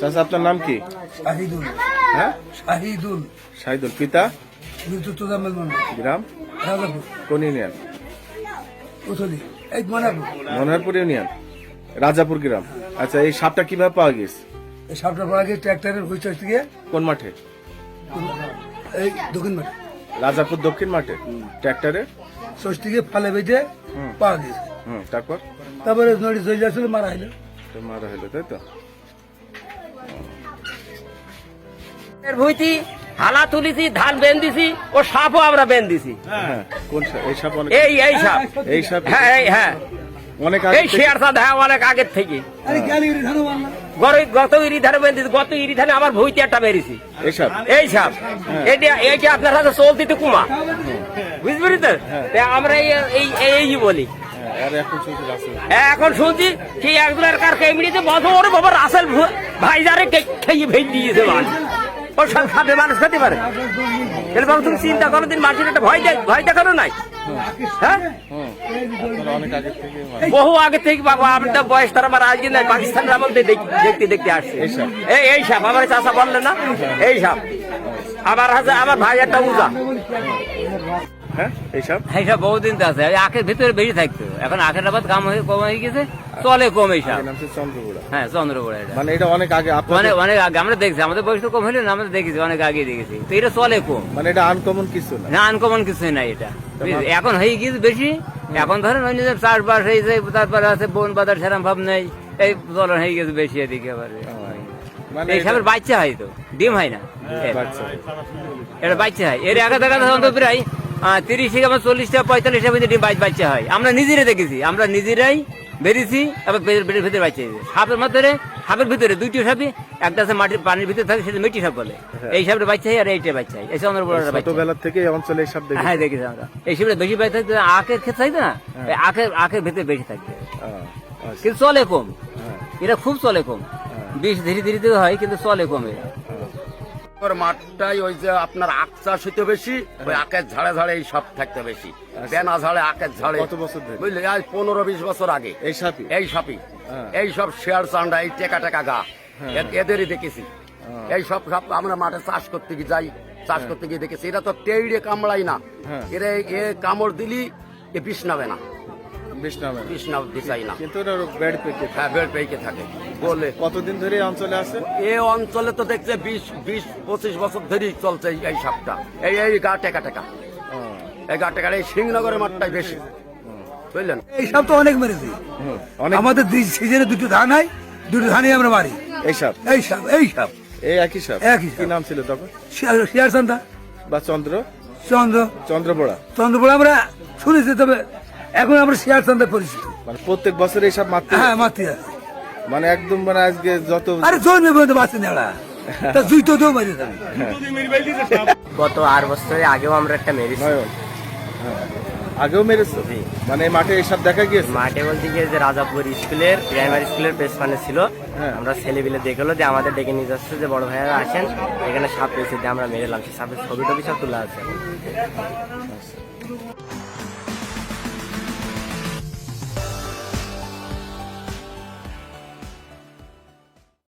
চাচা আপনার নাম কি? শাহিদুল। হ্যাঁ? শাহিদুল। শাহিদুল পিতা? গ্রাম? কোন ইউনিয়ন? মনোহরপুর ইউনিয়ন। রাজাপুর গ্রাম। আচ্ছা এই সাপটা কীভাবে পাওয়া গেছে? এই সাপটা পাওয়া গেছে ট্র্যাক্টরের হুইচার থেকে কোন মাঠে? এই দক্ষিণ মাঠে। রাজাপুর দক্ষিণ মাঠে? ট্র্যাক্টরে? ষষ্ঠ থেকে ফালে বেঁধে পাওয়া গেছে। হুম তারপর? তারপরে নড়ি চলে যাচ্ছিল মারা হইল। মারা হলো তাই তো? ভুইতি হালা তুলিছি ধান বেন দিছি ও সাপও আমরা বেন দিছি হ্যাঁ। কোন এই সাপ এই এই সাপ। এই সাপ হ্যাঁ এই হ্যাঁ। অনেক এই শেয়ার সাদ হ্যাঁ অনেক আগের থেকে। আরে গালি ধানো মারলাম গর- গত ইরি ধানে বেন দিছি গত ইরি ধানে আমার ভুইতি একটা বেরিয়েছি এই সাপ। এই সাপ। এটা এইটা আপনার হাতে চলতি তো কুমা বুঝবি তো আমরা এই এই এই বলি। হ্যাঁ, এখন হ্যাঁ, শুনছি কি একজনের কার বাবা রাসেল ভাইজারে খেয়ে ভেঙে দিয়েছে মানুষ সব খাবে মানুষ খেতে পারে। এরকম বাবু তুমি চিন্তা করো দিন মানুষের একটা ভয় দেয় ভয় দেখানো নাই। হ্যাঁ? বহু আগে থেকে বাবা আমি তো বয়স তার আমার আজকে নাই পাকিস্তানের আমল দেখতে দেখতে আসছে। এই সাপ। এই এই সাপ আমার চাষা বললে না? এই সাপ। আমার হাতে আমার ভাই একটা উজা। হ্যাঁ বহুদিন তো আছে। আখের ভিতরে বেশি থাকতো। এখন আখের আবাদ কাম হয়ে কম হয়ে গেছে। চলে কম এই সব। এর নাম হচ্ছে চন্দ্রপুরা। হ্যাঁ চন্দ্রপুরা এটা। মানে এটা অনেক আগে মানে অনেক আগে আমরা দেখছি। আমাদের বয়স তো কম হলে না আমরা দেখেছি অনেক আগে দেখেছি। তো এটা চলে কম। মানে এটা আনকমন কিছু না। না আনকমন কিছুই নাই এটা। এখন হয়ে গেছে বেশি। এখন ধরেন ওই নিজের চাষবাস হয়েছে তারপরে আছে বন বাজার সেরাম ভাব নেই। এই চলন হয়ে গেছে বেশি এদিকে আবার। মানে বাচ্চা হয় তো। ডিম হয় না। এর। বাচ্চা এটা বাচ্চা হয়। এর আগে দেখা অন্তত প্রায় তিরিশ থেকে আমার চল্লিশটা পঁয়তাল্লিশটা পর্যন্ত ডিম বাচ- বাচ্চা হয়। আমরা নিজেরাই দেখেছি আমরা নিজেরাই বেরিয়েছি আবার পেটের ভিতরে বাচ্চা সাপের মধ্যে সাপের ভিতরে দুইটি সাপই একটা আছে মাটির পানির ভিতরে থাকে সেটা মেটি সাপ বলে। এই সাপের বাচ্চা হয় আর এইটা বাচ্চা হয়। এই চন্দ্রপুরের বাচ্চা হয়। ছোটবেলা থেকে এই অঞ্চলে এই সাপ দেখে হ্যাঁ দেখেছি আমরা। এই সাপটা বেশি বাচ্চা থাকতে আখের ক্ষেত থাকতে না? আখের আখের ভিতরে বেশি থাকবে কিন্তু চলে কম। এটা খুব চলে কম। বিষ ধীরে ধীরে ধীরে হয় কিন্তু চলে কম। এটা মাঠটাই ওই যে আপনার আখ চাষ হইতে বেশি ওই আখের ঝাড়ে ঝাড়ে এই সব থাকতে বেশি। বেনা ঝাড়ে আখের ঝাড়ে। কত বছর ধরে? বুঝলি আজ পনেরো বিশ বছর আগে। এই সাপই? এই সাপই। হ্যাঁ। এই সব শেয়ার চান্ডা এই টেকা টেকা গা। এদেরই দেখেছি। এই সব সব আমরা মাঠে চাষ করতে গিয়ে যাই চাষ করতে গিয়ে দেখেছি। এটা তো টেইড়ে কামড়াই না। হ্যাঁ। এরা এ কামড় দিলি এ বিষ নাবে না। বেশ নামে বিষ না। দিশাই কিন্তু এটা বেড পেকে হ্যাঁ বেড় থাকে। বলে কতদিন ধরে এই অঞ্চলে আছে? এ অঞ্চলে তো দেখছে বিশ বিশ পঁচিশ বছর ধরেই চলছে এই- সাপটা। এই এই গা টেকা টেকা। এই গা টেকা এই সিংনগরের মাঠটাই বেশি। বুঝলেন? এই সাপ তো অনেক মেরেছি। অনেক আমাদের সিজনে দুটো ধান হয় দুটো ধানই আমরা মারি। এই সাপ? এই সাপ এই সাপ। এই একই সাপ? একই। কি নাম ছিল তখন? শিয়ার- বা চন্দ্র? চন্দ্র। চন্দ্রপড়া। চন্দ্রপুর আমরা শুনেছি তবে এখন আমরা শিয়ার চান্দা পরিচিত মানে প্রত্যেক বছর এই সাপ মারতে হ্যাঁ। মাতি মানে একদম মানে আজকে যত আরে জন্মে পর্যন্ত বাঁচে নেড়া তা জুই তো দেও মারি গত আট বছরে আগেও আমরা একটা মেরেছি। আগেও মেরেছো? মানে মাঠে এই সাপ দেখা গিয়েছে? মাঠে বলতে গিয়ে যে রাজাপুর স্কুলের প্রাইমারি স্কুলের পেছনে ছিল। হ্যাঁ। আমরা ছেলেবিলে দেখল যে আমাদের ডেকে নিয়ে যাচ্ছে যে বড় ভাইয়ারা আসেন। এখানে সাপ পেয়েছে দিয়ে আমরা মেরেলাম সে সাপের ছবি টবি সব তোলা আছে।